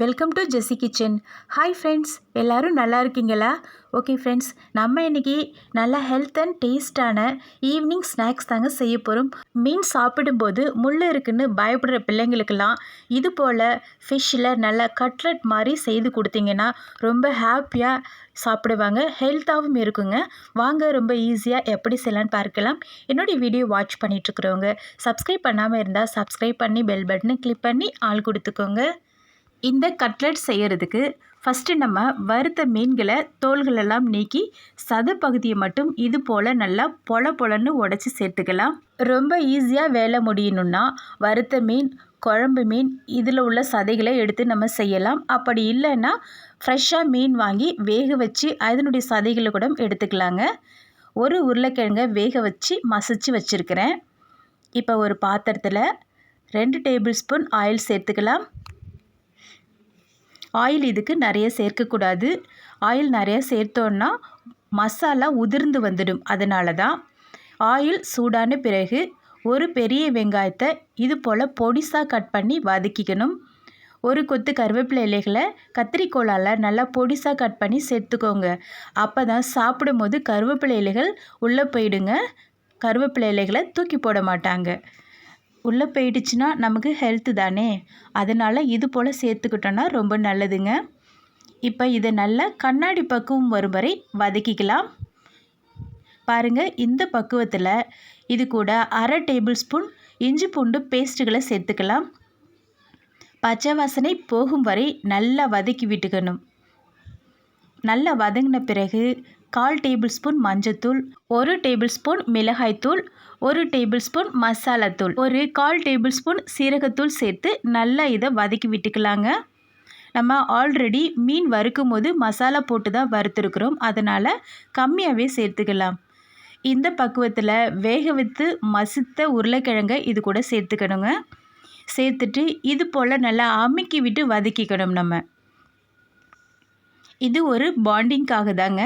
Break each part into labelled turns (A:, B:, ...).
A: Welcome to Jessy kitchen hi friends எல்லோரும் நல்லா இருக்கீங்களா? ஓகே ஃப்ரெண்ட்ஸ் நம்ம இன்றைக்கி நல்லா ஹெல்த் அண்ட் டேஸ்டான ஈவினிங் ஸ்நாக்ஸ் தாங்க செய்ய போகிறோம் மீன் சாப்பிடும்போது முள் இருக்குன்னு பயப்படுற பிள்ளைங்களுக்கெல்லாம் இது போல் ஃபிஷ்ஷில் நல்லா கட்லட் மாதிரி செய்து கொடுத்தீங்கன்னா ரொம்ப ஹாப்பியாக சாப்பிடுவாங்க. ஹெல்த்தாகவும் இருக்குங்க. வாங்க ரொம்ப ஈஸியாக எப்படி செய்யலான்னு பார்க்கலாம். என்னுடைய வீடியோ வாட்ச் பண்ணிகிட்ருக்குறவங்க சப்ஸ்கிரைப் பண்ணாமல் இருந்தால் சப்ஸ்கிரைப் பண்ணி பெல் பட்டனை கிளிக் பண்ணி ஆள் கொடுத்துக்கோங்க. இந்த கட்லெட் செய்கிறதுக்கு ஃபஸ்ட்டு நம்ம வறுத்த மீன்களை தோள்களெல்லாம் நீக்கி சத பகுதியை மட்டும் இது போல் நல்லா பொல பொலன்னு உடச்சி சேர்த்துக்கலாம். ரொம்ப ஈஸியாக வேலை முடியணுன்னா வறுத்த மீன் குழம்பு மீன் இதில் உள்ள சதைகளை எடுத்து நம்ம செய்யலாம். அப்படி இல்லைன்னா ஃப்ரெஷ்ஷாக மீன் வாங்கி வேக வச்சு அதனுடைய சதைகளை கூட எடுத்துக்கலாங்க. ஒரு உருளைக்கிழங்கை வேக வச்சு மசிச்சு வச்சுருக்கிறேன். இப்போ ஒரு பாத்திரத்தில் ரெண்டு டேபிள் ஸ்பூன் ஆயில் சேர்த்துக்கலாம். ஆயில் இதுக்கு நிறைய சேர்க்கக்கூடாது. ஆயில் நிறைய சேர்த்தோன்னா மசாலா உதிர்ந்து வந்துடும். அதனால தான் ஆயில் சூடான பிறகு ஒரு பெரிய வெங்காயத்தை இது போல் பொடிசாக கட் பண்ணி வதக்கிக்கணும். ஒரு கொத்து கருவேப்பிலை இலைகளை கத்திரிக்கோளால் நல்லா பொடிசாக கட் பண்ணி சேர்த்துக்கோங்க. அப்போ தான் சாப்பிடும் போது கருவேப்பிலை இலைகள் உள்ளே போயிடுங்க. கருவேப்பிலை இலைகளை தூக்கி போட மாட்டாங்க. உள்ளே போயிடுச்சுன்னா நமக்கு ஹெல்த்து தானே? அதனால் இது போல் சேர்த்துக்கிட்டோன்னா ரொம்ப நல்லதுங்க. இப்போ இதை நல்லா கண்ணாடி பக்குவம் வரும் வரை வதக்கிக்கலாம். பாருங்கள் இந்த பக்குவத்தில் இது கூட அரை டேபிள் ஸ்பூன் இஞ்சி பூண்டு பேஸ்ட்டுகளை சேர்த்துக்கலாம். பச்சை வாசனை போகும் வரை நல்லா வதக்கி விட்டுக்கணும். நல்லா வதங்கின பிறகு கால் டேபிள் ஸ்பூன் மஞ்சத்தூள் ஒரு டேபிள் ஸ்பூன் மிளகாய்த்தூள் ஒரு டேபிள் ஸ்பூன் மசாலாத்தூள். ஒரு கால் டேபிள் ஸ்பூன் சீரகத்தூள் சேர்த்து நல்லா இதை வதக்கி விட்டுக்கலாங்க. நம்ம ஆல்ரெடி மீன் வறுக்கும் போது மசாலா போட்டு தான் வறுத்துருக்குறோம். அதனால் கம்மியாகவே சேர்த்துக்கலாம். இந்த பக்குவத்தில் வேக வைத்து மசித்த உருளைக்கிழங்கை இது கூட சேர்த்துக்கணுங்க. சேர்த்துட்டு இது போல் நல்லா அமுக்கி விட்டு வதக்கிக்கணும் நம்ம. இது ஒரு பாண்டிங்காக தாங்க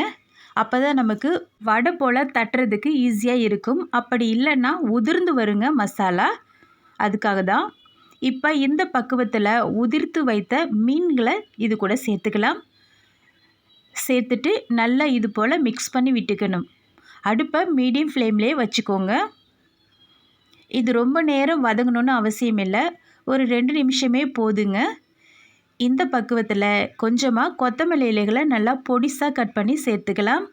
A: அப்போ தான் நமக்கு வடை போல் தட்டுறதுக்கு ஈஸியாக இருக்கும். அப்படி இல்லைன்னா உதிர்ந்து வருங்க மசாலா. அதுக்காக தான் இப்போ இந்த பக்குவத்தில் உதிர்த்து வைத்த மீன்களை இது கூட சேர்த்துக்கலாம். சேர்த்துட்டு நல்லா இது போல் மிக்ஸ் பண்ணி விட்டுக்கணும். அடுப்பை மீடியம் ஃப்ளேம்லேயே வச்சுக்கோங்க. இது ரொம்ப நேரம் வதங்கணுன்னு அவசியம் இல்லை ஒரு ரெண்டு நிமிஷமே போதுங்க. இந்த பக்குவத்தில் கொஞ்சமாக கொத்தமல்லி இலைகளை நல்லா பொடிசாக கட் பண்ணி சேர்த்துக்கலாம்.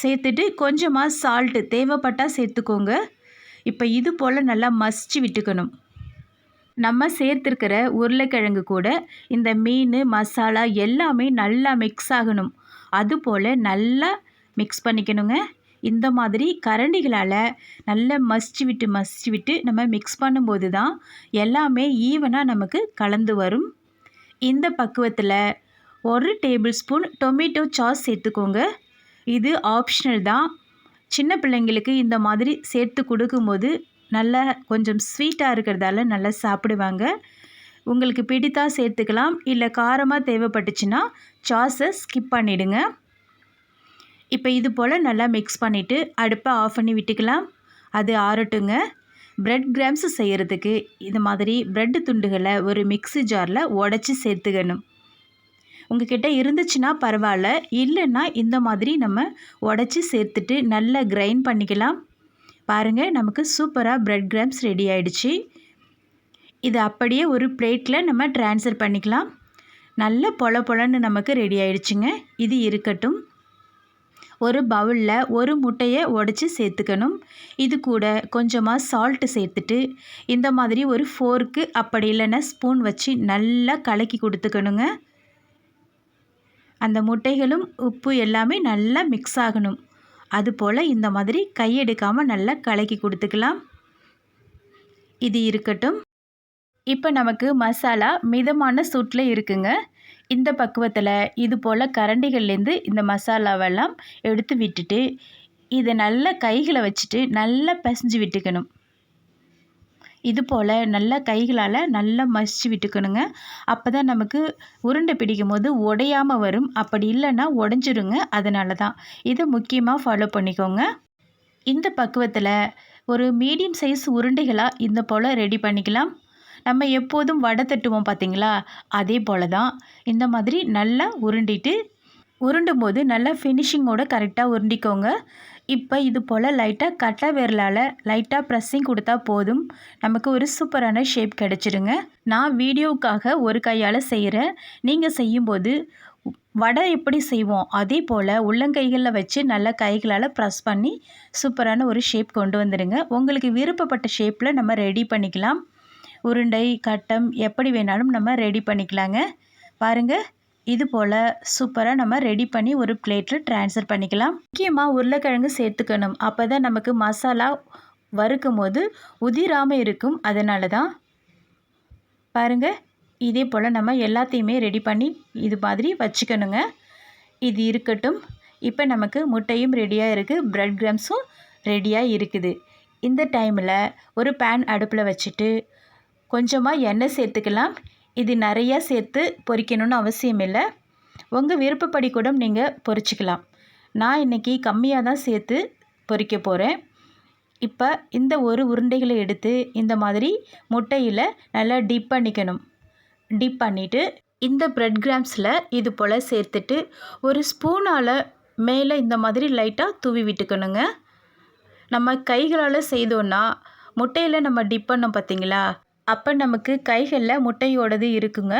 A: சேர்த்துட்டு கொஞ்சமாக சால்ட்டு தேவைப்பட்டால் சேர்த்துக்கோங்க. இப்போ இது போல் நல்லா மசிச்சு விட்டுக்கணும். நம்ம சேர்த்துருக்கிற உருளைக்கிழங்கு கூட இந்த மீன் மசாலா எல்லாமே நல்லா மிக்ஸ் ஆகணும். அதுபோல் நல்லா மிக்ஸ் பண்ணிக்கணுங்க. இந்த மாதிரி கரண்டிகளால் நல்லா மசிச்சு விட்டு மசிச்சு விட்டு நம்ம மிக்ஸ் பண்ணும்போது தான் எல்லாமே ஈவனாக நமக்கு கலந்து வரும். இந்த பக்குவத்தில் ஒரு டேபிள் ஸ்பூன் டொமேட்டோ சாஸ் சேர்த்துக்கோங்க. இது ஆப்ஷனல் தான். சின்ன பிள்ளைங்களுக்கு இந்த மாதிரி சேர்த்து கொடுக்கும்போது நல்லா கொஞ்சம் ஸ்வீட்டாக இருக்கிறதால நல்லா சாப்பிடுவாங்க. உங்களுக்கு பிடித்தா சேர்த்துக்கலாம். இல்லை காரமாக தேவைப்பட்டுச்சுன்னா சாஸை ஸ்கிப் பண்ணிவிடுங்க இப்போ இது போல் நல்லா மிக்ஸ் பண்ணிவிட்டு அடுப்பை ஆஃப் பண்ணி விட்டுக்கலாம். அது ஆறட்டுங்க. ப்ரெட் கிராம்ஸ் செய்கிறதுக்கு இது மாதிரி ப்ரெட்டு துண்டுகளை ஒரு மிக்ஸி ஜாரில் உடச்சி சேர்த்துக்கணும். உங்ககிட்ட இருந்துச்சுன்னா பரவாயில்ல. இல்லைன்னா இந்த மாதிரி நம்ம உடச்சி சேர்த்துட்டு நல்லா கிரைண்ட் பண்ணிக்கலாம். பாருங்கள் நமக்கு சூப்பராக ப்ரெட் கிராம்ஸ் ரெடி ஆகிடுச்சு இது அப்படியே ஒரு பிளேட்டில் நம்ம ட்ரான்ஸ்ஃபர் பண்ணிக்கலாம். நல்ல பொல பொலன்னு நமக்கு ரெடி ஆயிடுச்சுங்க. இது இருக்கட்டும். ஒரு பவுலில் ஒரு முட்டையை உடச்சி சேர்த்துக்கணும். இது கூட கொஞ்சமாக சால்ட்டு சேர்த்துட்டு இந்த மாதிரி ஒரு ஃபோர்க்கு அப்படி இல்லைன்னா ஸ்பூன் வச்சு நல்லா கலக்கி கொடுத்துக்கணுங்க. அந்த முட்டைகளும் உப்பு எல்லாமே நல்லா மிக்ஸ் ஆகணும். அதுபோல் இந்த மாதிரி கையெடுக்காமல் நல்லா கலக்கி கொடுத்துக்கலாம். இது இருக்கட்டும். இப்போ நமக்கு மசாலா மிதமான சூட்டில் இருக்குங்க. இந்த பக்குவத்தில் இது போல் கரண்டிகள்லேருந்து இந்த மசாலாவெல்லாம் எடுத்து விட்டுட்டு இதை நல்லா கைகளை வச்சுட்டு நல்லா பிசைஞ்சு விட்டுக்கணும். இது போல் நல்லா கைகளால் நல்லா மசிச்சு விட்டுக்கணுங்க. அப்போ தான் நமக்கு உருண்டை பிடிக்கும் போது உடையாமல் வரும். அப்படி இல்லைன்னா உடஞ்சிருங்க. அதனால தான் இதை முக்கியமாக ஃபாலோ பண்ணிக்கோங்க. இந்த பக்குவத்தில் ஒரு மீடியம் சைஸ் உருண்டைகளாக இந்த போல் ரெடி பண்ணிக்கலாம். நம்ம எப்போதும் வடை தட்டுவோம் பார்த்தீங்களா அதே போல் தான் இந்த மாதிரி நல்லா உருண்டிட்டு உருண்டும் போது நல்லா ஃபினிஷிங்கோட கரெக்டாக உருண்டிக்கோங்க. இப்போ இது போல் லைட்டாக கட்டை விரலால் லைட்டாக ப்ரெஸ்ஸிங் கொடுத்தா போதும். நமக்கு ஒரு சூப்பரான ஷேப் கிடச்சிருங்க. நான் வீடியோவுக்காக ஒரு கையால் செய்கிறேன் நீங்கள் செய்யும்போது வடை எப்படி செய்வோம்? அதே போல் உள்ளங்கைகளில் வச்சு நல்லா கைகளால் ப்ரெஸ் பண்ணி சூப்பரான ஒரு ஷேப் கொண்டு வந்துடுங்க உங்களுக்கு விருப்பப்பட்ட ஷேப்பில் நம்ம ரெடி பண்ணிக்கலாம். உருண்டை கட்டம் எப்படி வேணாலும் நம்ம ரெடி பண்ணிக்கலாங்க. பாருங்கள் இது போல் சூப்பராக நம்ம ரெடி பண்ணி ஒரு பிளேட்டில் ட்ரான்ஸ்ஃபர் பண்ணிக்கலாம். முக்கியமாக உருளைக்கிழங்கு சேர்த்துக்கணும். அப்போ தான் நமக்கு மசாலா வறுக்கும் போது உதிராமல் இருக்கும். அதனால தான் பாருங்கள் இதே போல் நம்ம எல்லாத்தையுமே ரெடி பண்ணி இது மாதிரி வச்சுக்கணுங்க. இது இருக்கட்டும். இப்போ நமக்கு முட்டையும் ரெடியாக இருக்குது ப்ரெட் கிரம்ஸும் ரெடியாக இருக்குது. இந்த டைமில் ஒரு பேன் அடுப்பில் வச்சுட்டு கொஞ்சமாக எண்ணெய் சேர்த்துக்கலாம். இது நிறையா சேர்த்து பொரிக்கணும்னு அவசியம் இல்லை. உங்கள் விருப்பப்படி கூட நீங்கள் பொரிச்சிக்கலாம் நான் இன்றைக்கி கம்மியாக தான் சேர்த்து பொரிக்க போகிறேன் இப்போ இந்த ஒரு உருண்டைகளை எடுத்து இந்த மாதிரி முட்டையில் நல்லா டிப் பண்ணிக்கணும். டிப் பண்ணிவிட்டு இந்த ப்ரெட் கிராம்ஸில் இது போல் சேர்த்துட்டு ஒரு ஸ்பூனால் மேலே இந்த மாதிரி லைட்டாக தூவி விட்டுக்கணுங்க. நம்ம கைகளால் செய்தோன்னா முட்டையில் நம்ம டிப் பண்ணோம் பார்த்தீங்களா அப்போ நமக்கு கைகளில் முட்டையோடது இருக்குங்க.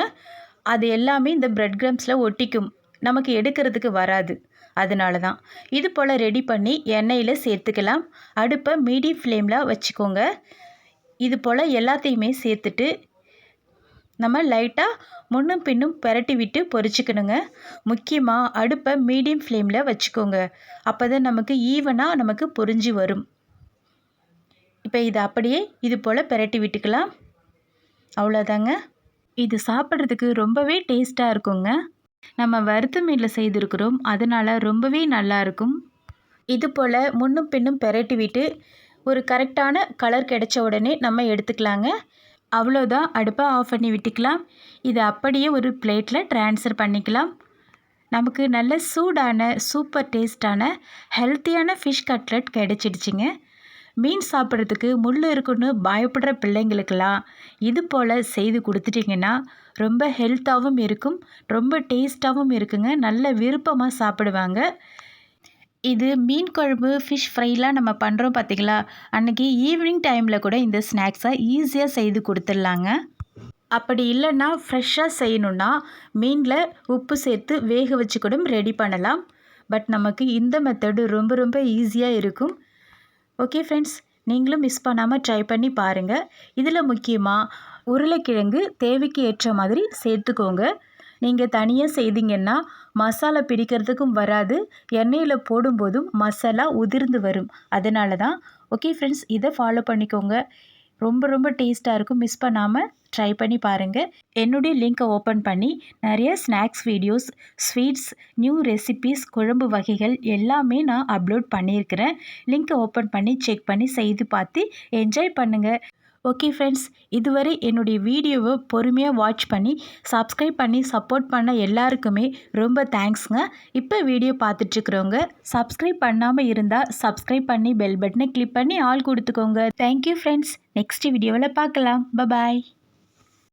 A: அது எல்லாமே இந்த ப்ரெட் கிரம்ஸில் ஒட்டிக்கும். நமக்கு எடுக்கிறதுக்கு வராது. அதனால தான். இது போல் ரெடி பண்ணி எண்ணெயில் சேர்த்துக்கலாம். அடுப்பை மீடியம் ஃப்ளேமில் வச்சுக்கோங்க. இது போல் எல்லாத்தையுமே சேர்த்துட்டு நம்ம லைட்டாக முன்னும் பின்னும் பெரட்டி விட்டு பொரிச்சுக்கணுங்க முக்கியமாக அடுப்பை மீடியம் ஃப்ளேமில் வச்சுக்கோங்க. அப்போ தான் நமக்கு ஈவனாக நமக்கு பொரிஞ்சு வரும். இப்போ இதை அப்படியே இது போல் பெரட்டி விட்டுக்கலாம். அவ்வளோதாங்க. இது சாப்பிட்றதுக்கு ரொம்பவே டேஸ்ட்டாக இருக்குங்க. நம்ம வறுத்த மீனில் செய்திருக்கிறோம். அதனால் ரொம்பவே நல்லாயிருக்கும் இது போல் முன்னும் பின்னும் பெரட்டி விட்டு ஒரு கரெக்டான கலர் கிடைச்ச உடனே நம்ம எடுத்துக்கலாங்க. அவ்வளோதான். அடுப்பை ஆஃப் பண்ணி விட்டுக்கலாம். இதை அப்படியே ஒரு பிளேட்டில் ட்ரான்ஸ்ஃபர் பண்ணிக்கலாம். நமக்கு நல்ல சூடான சூப்பர் டேஸ்டான ஹெல்த்தியான ஃபிஷ் கட்லெட் கிடைச்சிடுச்சிங்க. மீன் சாப்பிட்றதுக்கு முள் இருக்குன்னு பயப்படுற பிள்ளைங்களுக்கெல்லாம் இது போல் செய்து கொடுத்துட்டிங்கன்னா ரொம்ப ஹெல்த்தாகவும் இருக்கும் ரொம்ப டேஸ்ட்டாகவும் இருக்குங்க. நல்ல விருப்பமாக சாப்பிடுவாங்க. இது மீன் குழம்பு ஃபிஷ் ஃப்ரைலாம் நம்ம பண்ணுறோம் பார்த்திங்களா அன்றைக்கி ஈவினிங் டைமில் கூட இந்த ஸ்நாக்ஸை ஈஸியாக செய்து கொடுத்துடலாங்க. அப்படி இல்லைன்னா ஃப்ரெஷ்ஷாக செய்யணுன்னா மீனில் உப்பு சேர்த்து வேக வச்சு கூட ரெடி பண்ணலாம். பட் நமக்கு இந்த மெத்தடு ரொம்ப ரொம்ப ஈஸியாக இருக்கும். ஓகே ஃப்ரெண்ட்ஸ் நீங்களும் மிஸ் பண்ணாமல் ட்ரை பண்ணி பாருங்கள் இதில் முக்கியமாக உருளைக்கிழங்கு தேவைக்கு ஏற்ற மாதிரி சேர்த்துக்கோங்க. நீங்கள் தனியாக செய்தீங்கன்னா மசாலா பிடிக்கிறதுக்கும் வராது. எண்ணெயில் போடும்போதும் மசாலா உதிர்ந்து வரும். அதனால தான் ஓகே ஃப்ரெண்ட்ஸ் இதை ஃபாலோ பண்ணிக்கோங்க. ரொம்ப ரொம்ப டேஸ்ட்டாக இருக்கும். மிஸ் பண்ணாமல் ட்ரை பண்ணி பாருங்கள் என்னுடைய லிங்க்கை ஓப்பன் பண்ணி நிறைய snacks videos sweets new recipes குழம்பு வகைகள் எல்லாமே நான் அப்லோட் பண்ணியிருக்கிறேன். லிங்க்கை ஓப்பன் பண்ணி செக் பண்ணி செய்து பார்த்து என்ஜாய் பண்ணுங்கள் ஓகே ஃப்ரெண்ட்ஸ் இதுவரை என்னுடைய வீடியோவை பொறுமையாக வாட்ச் பண்ணி சப்ஸ்கிரைப் பண்ணி சப்போர்ட் பண்ண எல்லாருக்குமே ரொம்ப தேங்க்ஸுங்க இப்போ வீடியோ பார்த்துட்ருக்குறவங்க சப்ஸ்கிரைப் பண்ணாமல் இருந்தால் சப்ஸ்கிரைப் பண்ணி பெல் பட்டனை கிளிக் பண்ணி ஆள் கொடுத்துக்கோங்க. தேங்க்யூ ஃப்ரெண்ட்ஸ் நெக்ஸ்ட் வீடியோவில் பார்க்கலாம். பபாய்